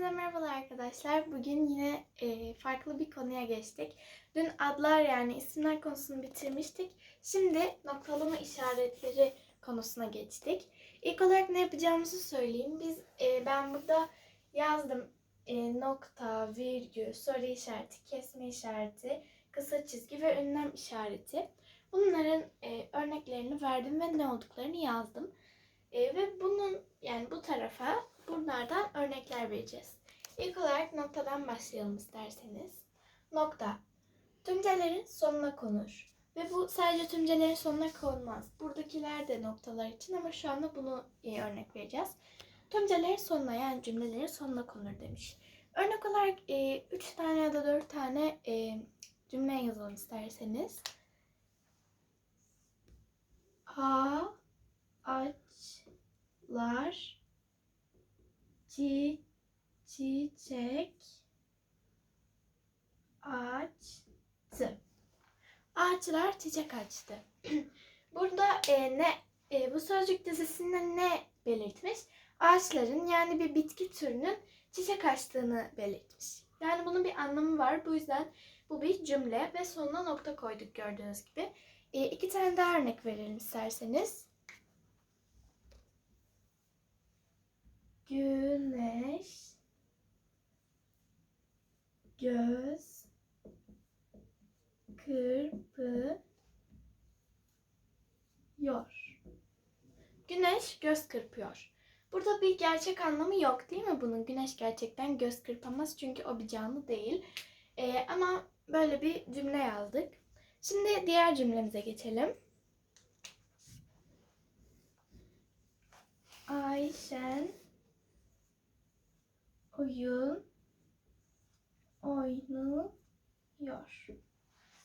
Hepinize merhabalar arkadaşlar. Bugün yine e, farklı bir konuya geçtik. Dün adlar yani isimler konusunu bitirmiştik. Şimdi noktalama işaretleri konusuna geçtik. İlk olarak ne yapacağımızı söyleyeyim. Biz e, ben burada yazdım e, nokta, virgül, soru işareti, kesme işareti, kısa çizgi ve ünlem işareti. Bunların e, örneklerini verdim ve ne olduklarını yazdım. E, ve bunun yani bu tarafa bunlardan örnekler vereceğiz. İlk olarak noktadan başlayalım isterseniz. Nokta. Tümcelerin sonuna konur. Ve bu sadece tümcelerin sonuna konmaz. Buradakiler de noktalar için ama şu anda bunu e, örnek vereceğiz. Tümcelerin sonuna yani cümlelerin sonuna konur demiş. Örnek olarak 3 tane ya da 4 tane e, cümle yazalım isterseniz. A açlar çi çiçek açtı. Ağaçlar çiçek açtı. Burada e, ne e, bu sözcük dizisinde ne belirtmiş? Ağaçların yani bir bitki türünün çiçek açtığını belirtmiş. Yani bunun bir anlamı var. Bu yüzden bu bir cümle ve sonuna nokta koyduk gördüğünüz gibi. E, iki tane daha örnek verelim isterseniz. Güneş göz kırpıyor. Güneş göz kırpıyor. Burada bir gerçek anlamı yok değil mi bunun? Güneş gerçekten göz kırpamaz çünkü o bir canlı değil. Ee, ama böyle bir cümle yazdık. Şimdi diğer cümlemize geçelim. Ayşen oyun oynuyor.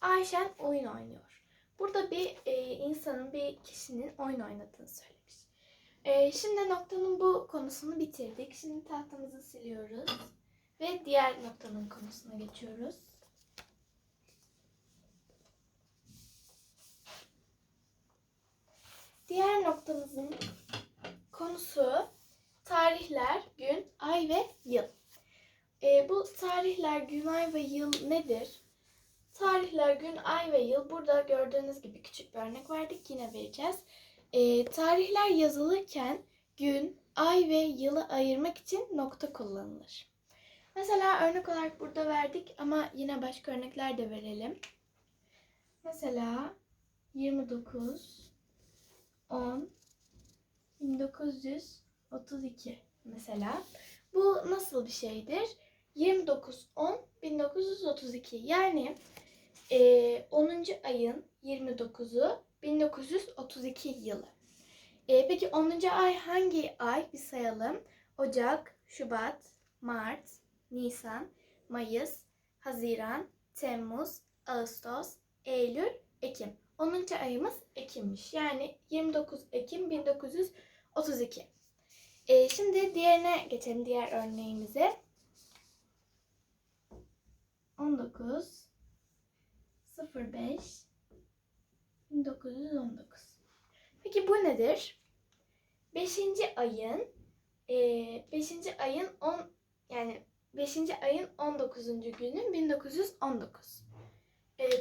Ayşen oyun oynuyor. Burada bir e, insanın, bir kişinin oyun oynadığını söylemiş. E, şimdi noktanın bu konusunu bitirdik. Şimdi tahtamızı siliyoruz. Ve diğer noktanın konusuna geçiyoruz. Diğer noktamızın konusu tarihler, gün, ay ve yıl. E, bu tarihler, gün, ay ve yıl nedir? Tarihler, gün, ay ve yıl burada gördüğünüz gibi küçük bir örnek verdik. Yine vereceğiz. E, tarihler yazılırken gün, ay ve yılı ayırmak için nokta kullanılır. Mesela örnek olarak burada verdik ama yine başka örnekler de verelim. Mesela 29 10 1932 mesela. Bu nasıl bir şeydir? 29 10 1932 yani e, 10. ayın 29'u 1932 yılı. E, peki 10. ay hangi ay? Bir sayalım. Ocak, Şubat, Mart, Nisan, Mayıs, Haziran, Temmuz, Ağustos, Eylül, Ekim. 10. ayımız Ekim'miş. Yani 29 Ekim 1932. Ee, şimdi diğerine geçelim. Diğer örneğimize. 19 05 1919. Peki bu nedir? 5. ayın 5. ayın 10 yani 5. ayın 19. günü 1919.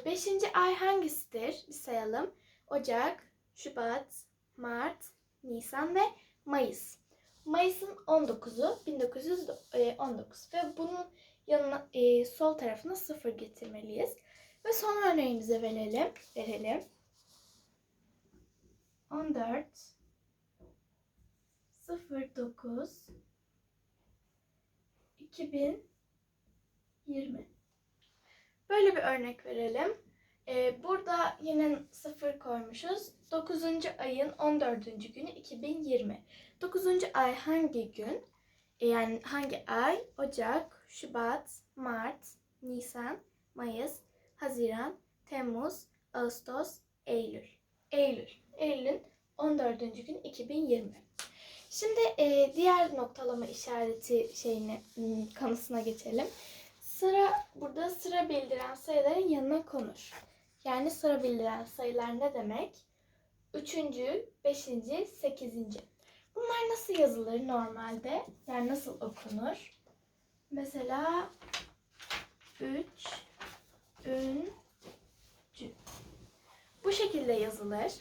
5. ay hangisidir? Bir sayalım. Ocak, Şubat, Mart, Nisan ve Mayıs. Mayıs'ın 19'u 1919 ve bunun yanına e, sol tarafına sıfır getirmeliyiz. Ve son örneğimize verelim. verelim. 14 09 2020 Böyle bir örnek verelim. Ee, burada yine sıfır koymuşuz. 9. ayın 14. günü 2020. 9. ay hangi gün? Ee, yani hangi ay? Ocak, Şubat, Mart, Nisan, Mayıs, Haziran, Temmuz, Ağustos, Eylül. Eylül. Eylül'ün 14. gün 2020. Şimdi e, diğer noktalama işareti şeyine kanısına geçelim. Sıra burada sıra bildiren sayıların yanına konur. Yani sıra bildiren sayılar ne demek? Üçüncü, beşinci, sekizinci. Bunlar nasıl yazılır normalde? Yani nasıl okunur? Mesela üç üncü. Bu şekilde yazılır.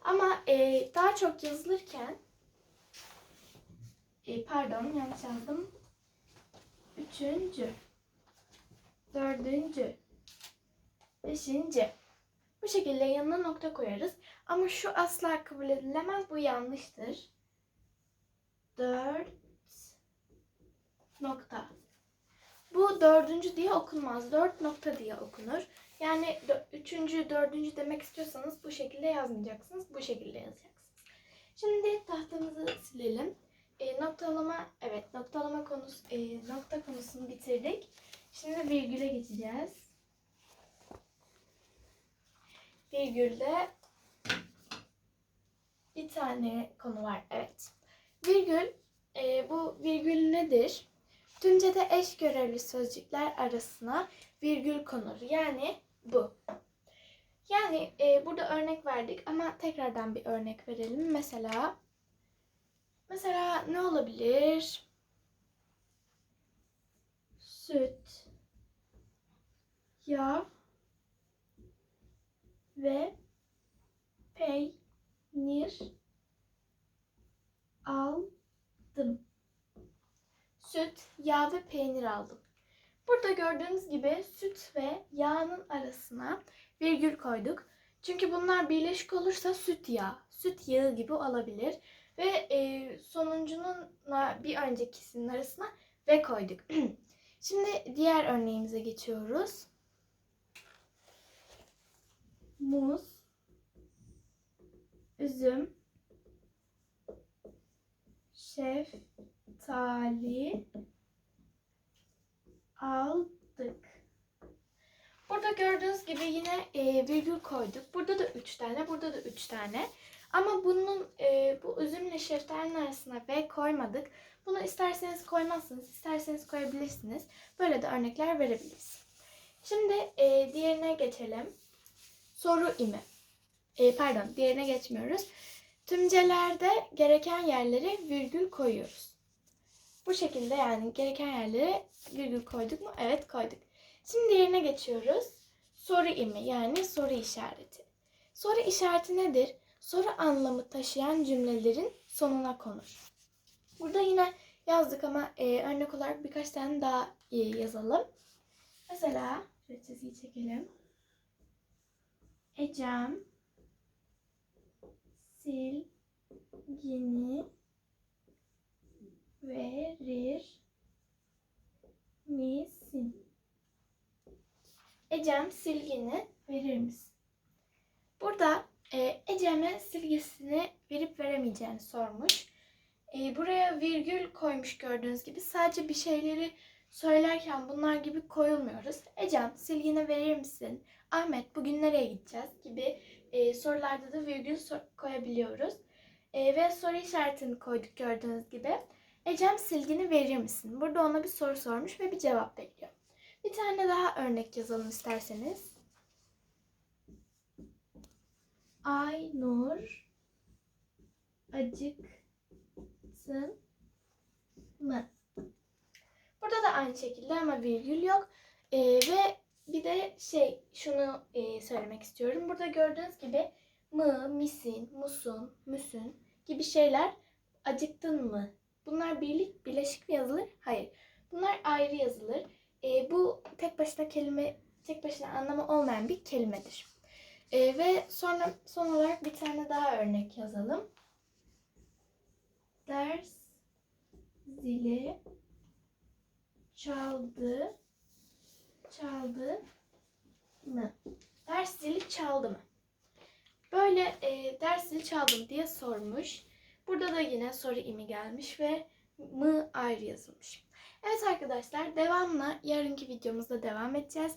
Ama e, daha çok yazılırken e, pardon yanlış yazdım. Üçüncü. Dördüncü. Beşinci. Bu şekilde yanına nokta koyarız. Ama şu asla kabul edilemez. Bu yanlıştır. Dört nokta. Bu dördüncü diye okunmaz. Dört nokta diye okunur. Yani üçüncü, dördüncü demek istiyorsanız bu şekilde yazmayacaksınız. Bu şekilde yazacaksınız. Şimdi tahtamızı silelim. E, noktalama, evet noktalama konusu, e, nokta konusunu bitirdik. Şimdi virgüle geçeceğiz. Virgülde bir tane konu var. Evet. Virgül, e, bu virgül nedir? Tümce'de eş görevli sözcükler arasına virgül konur. Yani bu. Yani e, burada örnek verdik ama tekrardan bir örnek verelim. Mesela mesela ne olabilir? Süt, yağ ve peynir aldım. Süt, yağ ve peynir aldım. Burada gördüğünüz gibi süt ve yağın arasına virgül koyduk. Çünkü bunlar birleşik olursa süt yağı, süt yağı gibi olabilir. Ve e, sonuncununla bir öncekisinin arasına ve koyduk. Şimdi diğer örneğimize geçiyoruz. Muz, üzüm, şeftali aldık. Burada gördüğünüz gibi yine e, virgül koyduk. Burada da 3 tane, burada da 3 tane. Ama bunun e, bu üzümle şeftalinin arasına V koymadık. Bunu isterseniz koymazsınız, isterseniz koyabilirsiniz. Böyle de örnekler verebiliriz. Şimdi e, diğerine geçelim. Soru imi. E, pardon, diğerine geçmiyoruz. Tümcelerde gereken yerlere virgül koyuyoruz. Bu şekilde yani gereken yerlere virgül koyduk mu? Evet koyduk. Şimdi diğerine geçiyoruz. Soru imi yani soru işareti. Soru işareti nedir? Soru anlamı taşıyan cümlelerin sonuna konur. Burada yine yazdık ama e, örnek olarak birkaç tane daha e, yazalım. Mesela şöyle çizgiyi çekelim. Ecem silgini verir misin? Ecem silgini verir misin? Burada e, Ecem'e silgisini verip veremeyeceğini sormuş. E, buraya virgül koymuş gördüğünüz gibi. Sadece bir şeyleri söylerken bunlar gibi koyulmuyoruz. Ecem silgini verir misin? Ahmet bugün nereye gideceğiz? gibi e, sorularda da virgül sor- koyabiliyoruz. E, ve soru işaretini koyduk gördüğünüz gibi. Ecem silgini verir misin? Burada ona bir soru sormuş ve bir cevap bekliyor. Bir tane daha örnek yazalım isterseniz. Aynur acıktın mı? Burada da aynı şekilde ama virgül yok. Ee, ve bir de şey şunu e, söylemek istiyorum. Burada gördüğünüz gibi mı, misin, musun, müsün gibi şeyler acıktın mı? Bunlar birlik, birleşik mi yazılır? Hayır. Bunlar ayrı yazılır. E, bu tek başına kelime, tek başına anlamı olmayan bir kelimedir. E, ve sonra son olarak bir tane daha örnek yazalım. Ders zili çaldı çaldı mı? Ders zili çaldı mı? Böyle e, ders zili çaldım diye sormuş. Burada da yine soru imi gelmiş ve mı ayrı yazılmış. Evet arkadaşlar devamla yarınki videomuzda devam edeceğiz.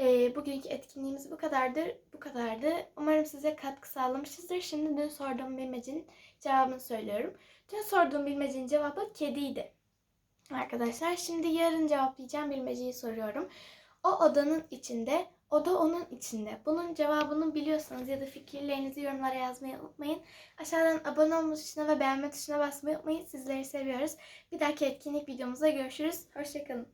E, bugünkü etkinliğimiz bu kadardır. Bu kadardı. Umarım size katkı sağlamışızdır. Şimdi dün sorduğum bilmecenin cevabını söylüyorum. Dün sorduğum bilmecenin cevabı kediydi. Arkadaşlar şimdi yarın cevaplayacağım bilmeceyi soruyorum. O odanın içinde O da onun içinde. Bunun cevabını biliyorsanız ya da fikirlerinizi yorumlara yazmayı unutmayın. Aşağıdan abone olma tuşuna ve beğenme tuşuna basmayı unutmayın. Sizleri seviyoruz. Bir dahaki etkinlik videomuzda görüşürüz. Hoşçakalın.